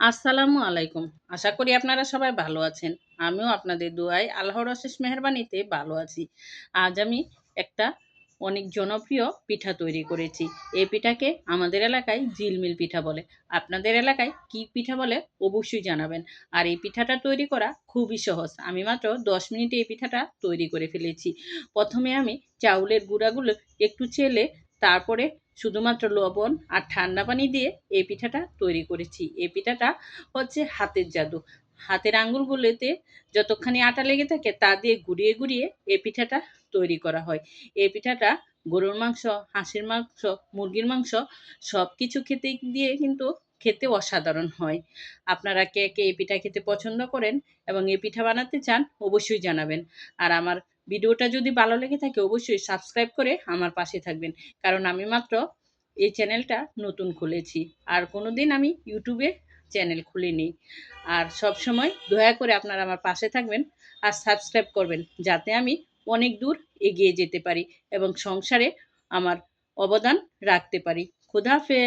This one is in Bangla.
আসসালামু আলাইকুম। আশা করি আপনারা সবাই ভালো আছেন। আমিও আপনাদের দোয়ায় আল্লাহর অশেষ মেহরবানিতে ভালো আছি। আজ আমি একটা অনেক জনপ্রিয় পিঠা তৈরি করেছি। এই পিঠাকে আমাদের এলাকায় ঝিলমিল পিঠা বলে। আপনাদের এলাকায় কি পিঠা বলে অবশ্যই জানাবেন। আর এই পিঠাটা তৈরি করা খুবই সহজ। আমি মাত্র দশ মিনিটে এই পিঠাটা তৈরি করে ফেলেছি। প্রথমে আমি চাউলের গুঁড়াগুলো একটু চেলে তারপরে শুধুমাত্র লবণ আর ঠান্ডা পানি দিয়ে এই পিঠাটা তৈরি করেছি। এই পিঠাটা হচ্ছে হাতের জাদু। হাতের আঙুলগুলোতে যতখানি আটা লেগে থাকে তা দিয়ে ঘুরিয়ে ঘুরিয়ে এই পিঠাটা তৈরি করা হয়। এই পিঠাটা গরুর মাংস, হাঁসের মাংস, মুরগির মাংস সব কিছু খেতে দিয়ে কিন্তু খেতে অসাধারণ হয়। আপনারা কে কে এই পিঠা খেতে পছন্দ করেন এবং এই পিঠা বানাতে চান অবশ্যই জানাবেন। আর আমার ভিডিওটা যদি ভালো লেগে থাকে, অবশ্যই সাবস্ক্রাইব করে আমার পাশে থাকবেন। কারণ আমি মাত্র এই চ্যানেলটা নতুন খুলেছি। আর কোনো দিন আমি ইউটিউবে চ্যানেল খুলিনি। আর সব সময় দয়া করে আপনারা আমার পাশে থাকবেন আর সাবস্ক্রাইব করবেন, যাতে আমি অনেক দূর এগিয়ে যেতে পারি এবং সংসারে আমার অবদান রাখতে পারি। খুদাহাফেজ